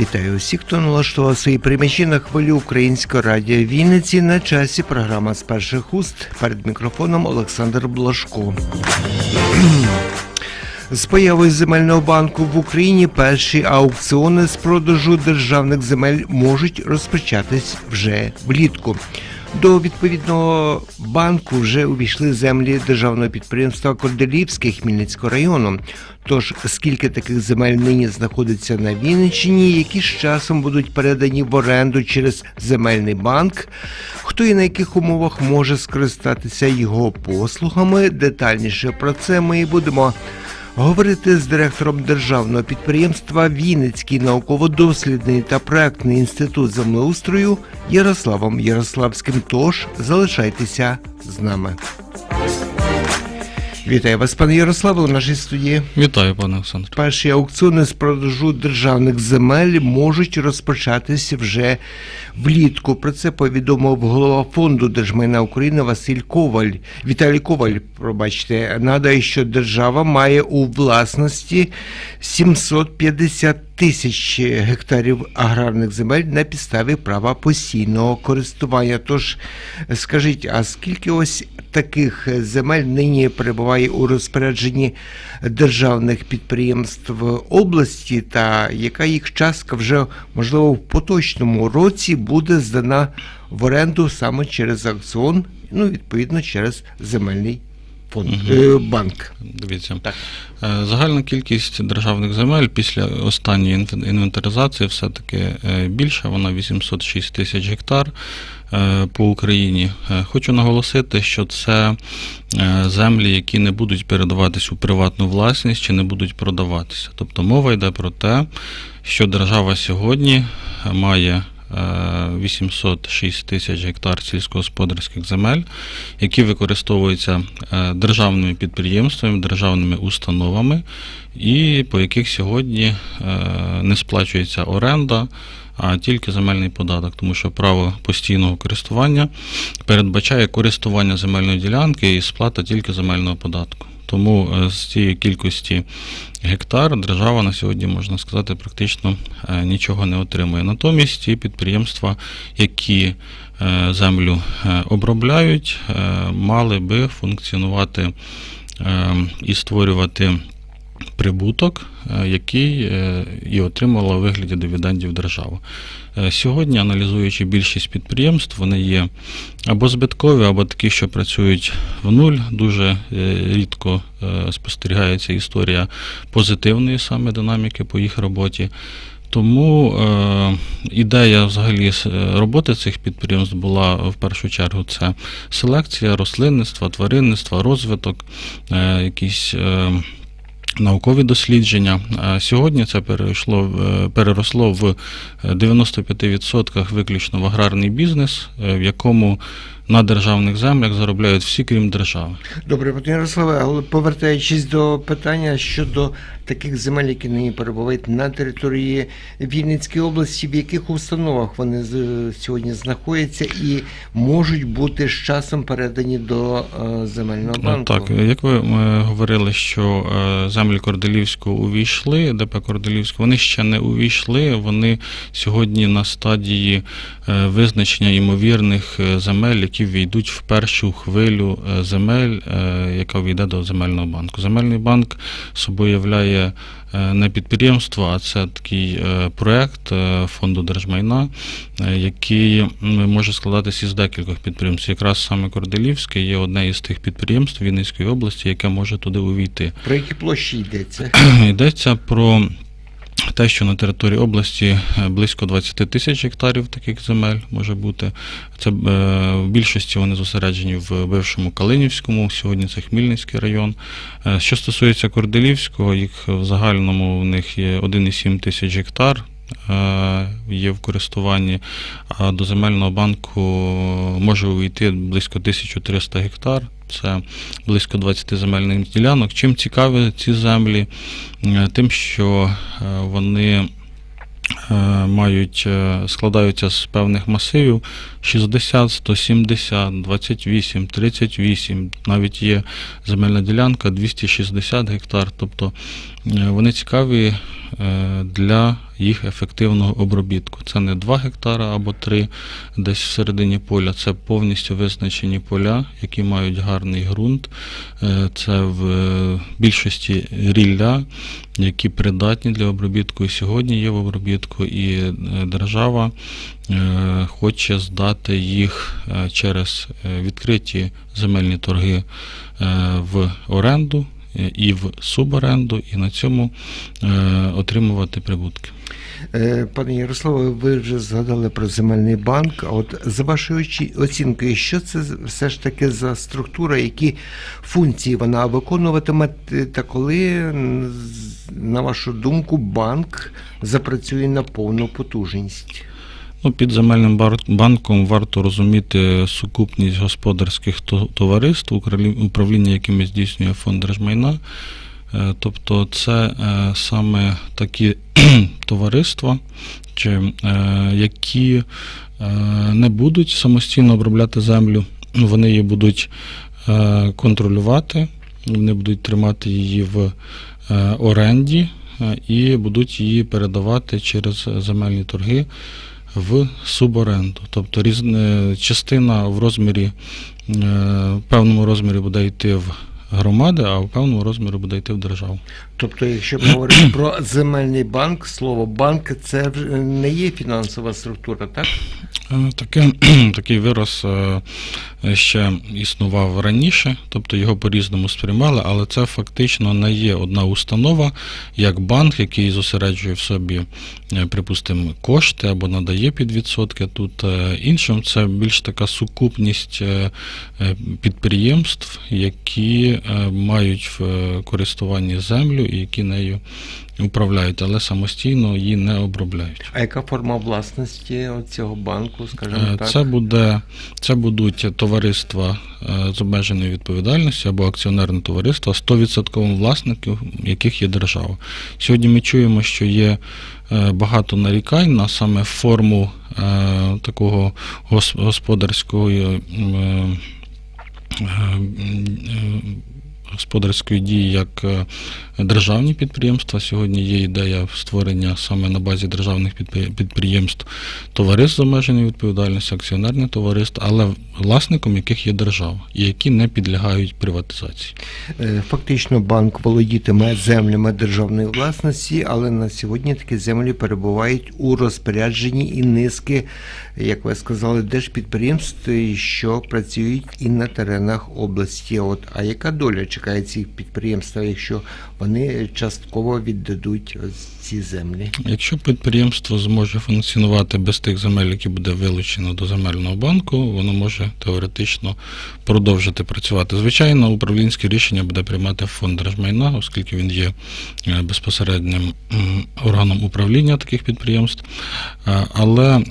Вітаю усіх, хто налаштував свої приймачі на хвилі Українського радіо Вінниці на часі програма з перших уст. Перед мікрофоном Олександр Блашко. З появою земельного банку в Україні перші аукціони з продажу державних земель можуть розпочатись вже влітку. До відповідного банку вже увійшли землі державного підприємства Корделівське Хмельницького району. Тож скільки таких земель нині знаходиться на Вінниччині, які з часом будуть передані в оренду через земельний банк, хто і на яких умовах може скористатися його послугами, детальніше про це ми і будемо говорити з директором державного підприємства Вінницький науково-дослідний та проектний інститут землеустрою Ярославом Ярославським. Тож залишайтеся з нами. Вітаю вас, пане Ярославе, у нашій студії. Вітаю, пане Олександр. Перші аукціони з продажу державних земель можуть розпочатися вже влітку. Про це повідомив голова фонду держмайна України Василь Коваль. Віталій Коваль, пробачте, надає, що держава має у власності 750 тисяч гектарів аграрних земель на підставі права постійного користування. Тож скажіть, а скільки ось таких земель нині перебуває у розпорядженні державних підприємств області, та яка їх частка вже можливо в поточному році буде здана в оренду саме через аукціон, ну відповідно через земельний е, банк. Дивіться, Так. Е, загальна кількість державних земель після останньої інвентаризації все-таки е, більша, вона 806 тисяч гектар по Україні. Хочу наголосити, що це землі, які не будуть передаватись у приватну власність чи не будуть продаватися. Тобто мова йде про те, що держава сьогодні має 806 тисяч гектар сільськогосподарських земель, які використовуються е, державними підприємствами, державними установами, і по яких сьогодні е, не сплачується оренда, а тільки земельний податок, тому що право постійного користування передбачає користування земельної ділянки і сплата тільки земельного податку. Тому е, з цієї кількості гектар держава на сьогодні, можна сказати, практично е, нічого не отримує. Натомість ті підприємства, які е, землю обробляють, мали би функціонувати і створювати прибуток, який і отримала у вигляді дивідендів держава. Е, Сьогодні, аналізуючи більшість підприємств, вони є або збиткові, або такі, що працюють в нуль. Дуже е, рідко е, спостерігається історія позитивної саме динаміки по їх роботі. Тому е, ідея взагалі роботи цих підприємств була в першу чергу це селекція рослинництва, тваринництва, розвиток, е, якісь. Е, Наукові дослідження. А Сьогодні це перейшло, в- переросло в е, 95% виключно в аграрний бізнес, е, в якому на державних землях заробляють всі, крім держави. Добре, пане Ярославе, але повертаючись до питання щодо таких земель, які нині перебувають на території Вінницької області, в яких установах вони сьогодні знаходяться і можуть бути з часом передані до е, земельного Е, банку? Так, як ви е, говорили, що землі Корделівського увійшли, ДП Корделівського, вони ще не увійшли. Вони сьогодні на стадії визначення ймовірних земель, які війдуть в першу хвилю е, земель, е, яка війде до земельного банку. Земельний банк собою являє е, не підприємство, а це такий проект е, фонду держмайна, який може складатися із декількох підприємств. Якраз саме Корделівське є одне із тих підприємств Вінницької області, яке може туди увійти. Про які площі йдеться? Йдеться про те, що на території області е, близько 20 тисяч гектарів таких земель може бути. Це е, в більшості вони зосереджені в бившому Калинівському, сьогодні це Хмільницький район. Е, Що стосується Корделівського, їх в загальному в них є 1,7 тисяч гектар. Е, Є в користуванні, а до земельного банку може увійти близько 1300 гектар. Це близько 20 земельних ділянок. Чим цікаві ці землі? Е, Тим, що е, вони мають, складаються з певних масивів 60, 170, 28, 38, навіть є земельна ділянка 260 гектар. Тобто вони цікаві е, для їх ефективного обробітку. Це не 2 гектара або 3 десь всередині поля, це повністю визначені поля, які мають гарний ґрунт. Е, Це в е, більшості рілля, які придатні для обробітку і сьогодні є в обробітку, і е, держава е, хоче здати їх е, через е, відкриті земельні торги е, в оренду е, і в суборенду, і на цьому е, отримувати прибутки. Е, Пане Ярославе, ви вже згадали про земельний банк. А от за вашою оцінкою, що це все ж таки за структура, які функції вона виконуватиме, та коли, на вашу думку, банк запрацює на повну потужність? Ну, під земельним банком варто розуміти сукупність господарських товариств, управління якими здійснює фонд держмайна. Е, Тобто це е, саме такі товариства, чи, е, які не будуть самостійно обробляти землю, вони її будуть контролювати, вони будуть тримати її в оренді і будуть її передавати через земельні торги в суборенду. Тобто різне, частина в розмірі, е, в певному розмірі буде йти в громади, а в певному розмірі буде йти в державу. Тобто, якщо говорити про земельний банк, слово банк це не є фінансова структура, так? Е, Таке, такий вираз е, ще існував раніше, тобто його по-різному сприймали, але це фактично не є одна установа, як банк, який зосереджує в собі, е, припустимо, кошти або надає під відсотки. Тут іншим це більш така сукупність підприємств, які мають в користуванні землю і які нею управляють, але самостійно її не обробляють. А яка форма власності цього банку, скажімо Е, так? Це буде це будуть товариства е, з обмеженою відповідальністю або акціонерне товариство, 100% власників, яких є держава. Сьогодні ми чуємо, що є е, багато нарікань на саме форму такого господарського. Господарської дії як е, державні підприємства. Сьогодні є ідея створення саме на базі державних підприємств товариств з обмеженою відповідальністю, акціонерне товариство, але власником яких є держава і які не підлягають приватизації. Е, Фактично банк володітиме землями державної власності, але на сьогодні такі землі перебувають у розпорядженні і низки, як ви сказали, держпідприємств, що працюють і на теренах області. От а яка доля чекає цих підприємств, якщо вони частково віддадуть ці землі? Якщо підприємство зможе функціонувати без тих земель, які буде вилучено до земельного банку, воно може теоретично продовжити працювати. Звичайно, управлінське рішення буде приймати фонд держмайна, оскільки він є е, безпосереднім органом управління таких підприємств. Е, Але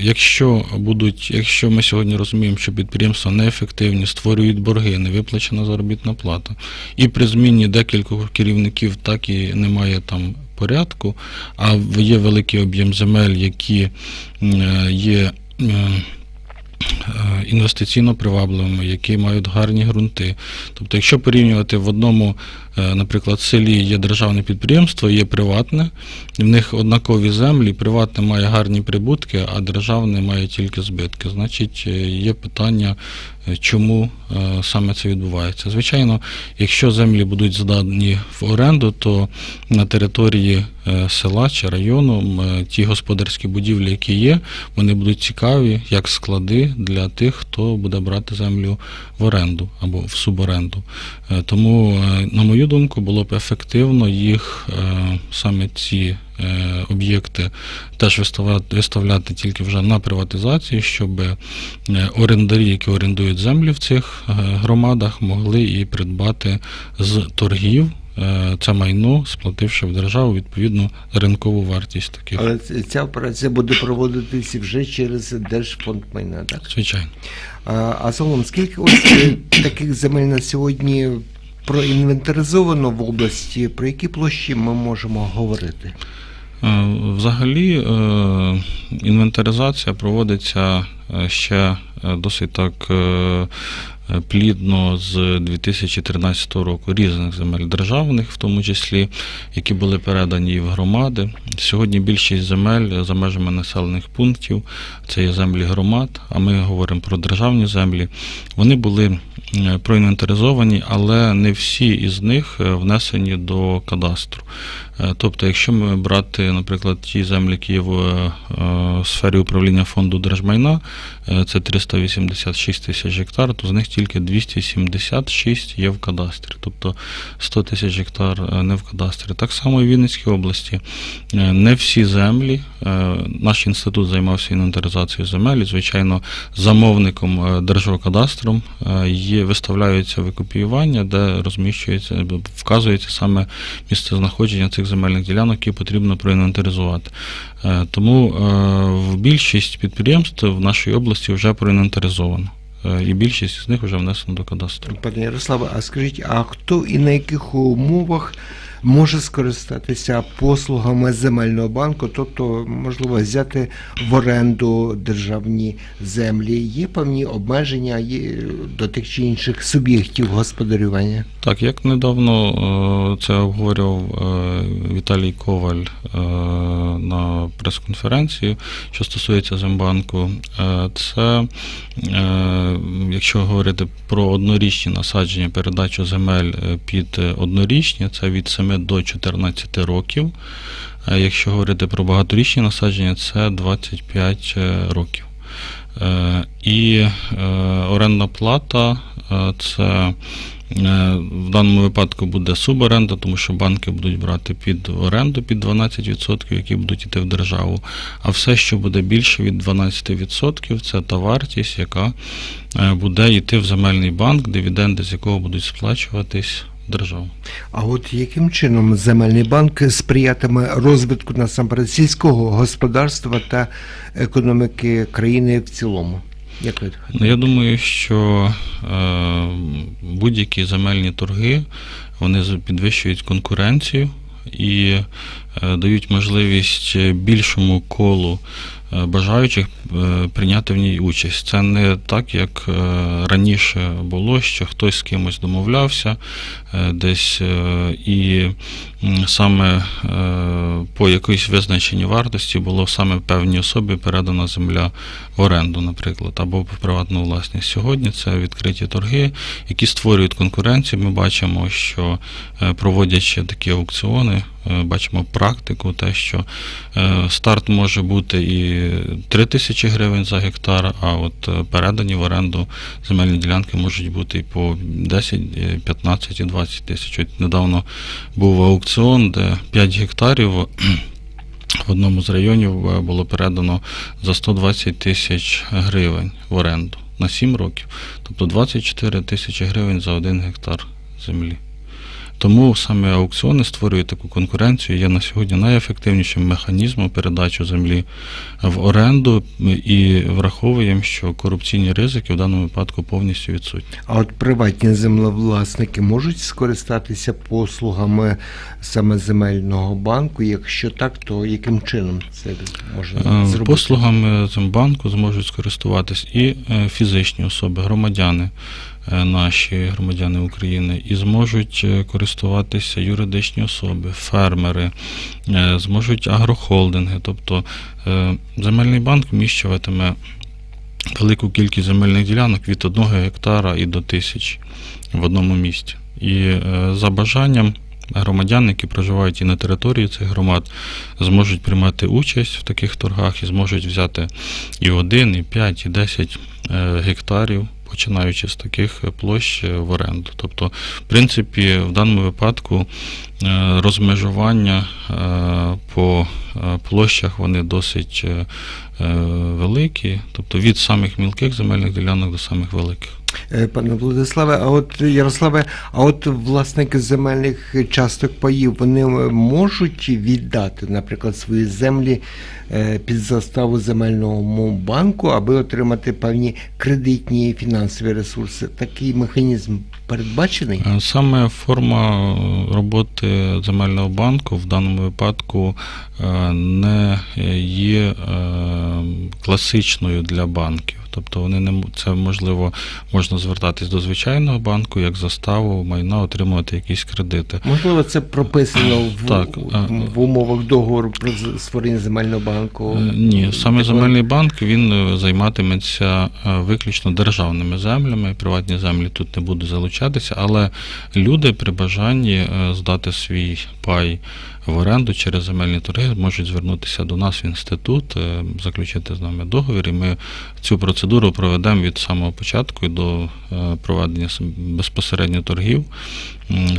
якщо будуть, якщо ми сьогодні розуміємо, що підприємства неефективні, створюють борги, не виплачена заробітна плата, і при зміні декількох керівників так і немає там порядку, а є великий об'єм земель, які е, є. Е, Інвестиційно привабливими, які мають гарні ґрунти. Тобто, якщо порівнювати в одному, е, наприклад, селі є державне підприємство, є приватне, в них однакові землі, приватне має гарні прибутки, а державне має тільки збитки. Значить, е, є питання, чому саме це відбувається. Звичайно, якщо землі будуть здані в оренду, то на території села чи району ті господарські будівлі, які є, вони будуть цікаві як склади для тих, хто буде брати землю в оренду або в суборенду. Е, Тому, е, на мою думку, було б ефективно їх е, саме ці об'єкти теж виставляти, виставляти тільки вже на приватизацію, щоб орендарі, які орендують землі в цих громадах, могли і придбати з торгів це майно, сплативши в державу відповідну ринкову вартість таких. Але ця операція буде проводитися вже через Держфонд майна, так? Звичайно. А, а загалом, скільки ось е, таких земель на сьогодні проінвентаризовано в області, про які площі ми можемо говорити? Е, Взагалі е, інвентаризація проводиться е, ще е, досить так е, е, плідно з 2013 року різних земель державних, в тому числі, які були передані в громади. Сьогодні більшість земель за межами населених пунктів це є землі громад, а ми говоримо про державні землі. Вони були е, проінвентаризовані, але не всі із них е, внесені до кадастру. Е, Тобто, якщо ми брати, наприклад, ті землі, які є в е, сфері управління фонду держмайна, е, це 386 тисяч гектар, то з них тільки 276 є в кадастрі, тобто 100 тисяч гектар е, не в кадастрі. Так само і в Вінницькій області. Е, Не всі землі. е, Наш інститут займався інвентаризацією земель. і, Звичайно, замовником е, Держгеокадастром е, є виставляються викопіювання, де розміщується, вказується саме місце знаходження цих земельних ділянок, які потрібно проінвентаризувати. Е, Тому е, в більшість підприємств в нашій області вже проінвентаризовано. Е, І більшість з них вже внесено до кадастру. Пане Ярославе, а скажіть, а хто і на яких умовах може скористатися послугами земельного банку, тобто, можливо, взяти в оренду державні землі? Є певні обмеження до тих чи інших суб'єктів господарювання? Так, як недавно е, це обговорював е, Віталій Коваль е, на прес-конференції, що стосується Зембанку, це якщо говорити про однорічні насадження, передачу земель під однорічні, це від 7 до 14 років. Якщо говорити про багаторічні насадження, це 25 років. Е, І е, орендна плата е, це е, в даному випадку буде суборенда, тому що банки будуть брати під оренду під 12%, які будуть йти в державу. А все, що буде більше від 12%, це та вартість, яка е, буде йти в земельний банк, дивіденди з якого будуть сплачуватись в. А от яким чином земельний банк сприятиме розвитку насамперед сільського господарства та економіки країни в цілому? Як ви Ну, я думаю, що е, будь-які земельні торги вони підвищують конкуренцію і е, дають можливість більшому колу бажаючих е, прийняти в ній участь. Це не так, як е, раніше було, що хтось з кимось домовлявся е, десь е, і саме е, по якоїсь визначеній вартості було саме певній особі передана земля в оренду, наприклад, або в приватну власність. Сьогодні це відкриті торги, які створюють конкуренцію. Ми бачимо, що е, проводячи такі аукціони, е, бачимо практику, те, що е, старт може бути і 3 тисячі гривень за гектар, а от е, передані в оренду земельні ділянки можуть бути і по 10, е, 15 і 20 тисяч. От недавно був аукціон, де 5 гектарів в одному з районів е, було передано за 120 тисяч гривень в оренду на 7 років, тобто 24 тисячі гривень за один гектар землі. Тому саме аукціони створюють таку конкуренцію, є на сьогодні найефективнішим механізмом передачі землі в оренду і враховуємо, що корупційні ризики в даному випадку повністю відсутні. А от приватні землевласники можуть скористатися послугами саме земельного банку? Якщо так, то яким чином це можна Е, зробити? Послугами Зембанку зможуть скористуватись і е, фізичні особи, громадяни, наші громадяни України, і зможуть е, користуватися юридичні особи, фермери, е, зможуть агрохолдинги. Тобто е, земельний банк вміщуватиме велику кількість земельних ділянок від 1 гектара і до тисяч в одному місті. І е, за бажанням громадян, які проживають і на території цих громад, зможуть приймати участь в таких торгах і зможуть взяти і 1, і 5, і 10 е, гектарів, починаючи з таких площ е, в оренду. Тобто, в принципі, в даному випадку е, розмежування е, по площах вони досить е, е, великі, тобто від самих мілких земельних ділянок до самих великих. Е, Пане Владиславе, а от Ярославе, а от власники земельних часток паїв вони можуть віддати, наприклад, свої землі е, під заставу земельного банку, аби отримати певні кредитні фінансові ресурси. Такий механізм передбачений? Е, Саме форма роботи земельного банку в даному випадку е, не є е, класичною для банків. Тобто вони не це можливо можна звертатись до звичайного банку, як заставу майна отримувати якісь кредити. Можливо, це прописано в, Так, в, в умовах договору про створення земельного банку. Е, Ні, саме Такого- земельний банк він е, займатиметься е, виключно державними землями. Приватні землі тут не будуть залучатися, але люди при бажанні е, здати свій пай в оренду через земельні торги можуть звернутися до нас в інститут, е, заключити з нами договір, і ми цю процедуру проведемо від самого початку до е, проведення безпосередньо торгів.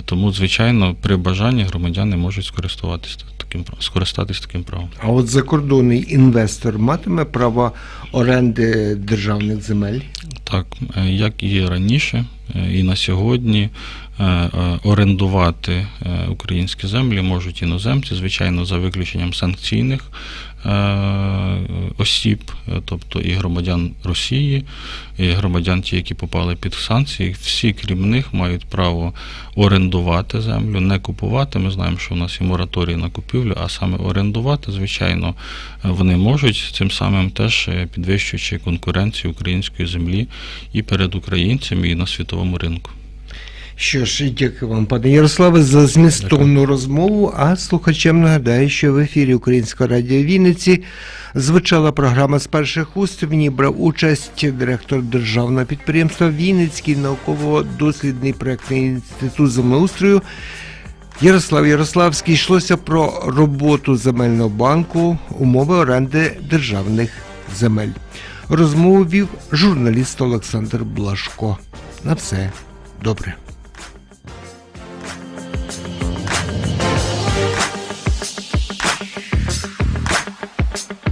Тому, звичайно, при бажанні громадяни можуть скористуватися таким скористатись таким правом. А от закордонний інвестор матиме право оренди державних земель? Так, е, як і раніше, е, і на сьогодні орендувати е, українські землі можуть іноземці, звичайно, за виключенням санкційних е, осіб, е, тобто і громадян Росії, і громадян ті, які попали під санкції, всі крім них мають право орендувати землю, не купувати. Ми знаємо, що у нас є мораторій на купівлю, а саме орендувати, звичайно, е, вони можуть цим самим теж е, підвищуючи конкуренцію української землі і перед українцями, і на світовому ринку. Що ж, дякую вам, пане Ярославе, за змістовну розмову. А слухачам нагадаю, що в ефірі Українського радіо Вінниці звучала програма з перших уст. В ній брав участь директор державного підприємства Вінницький науково-дослідний проектний інститут землеустрою. Ярослав Ярославський йшлося про роботу земельного банку, умови оренди державних земель. Розмову вів журналіст Олександр Блашко. На все добре.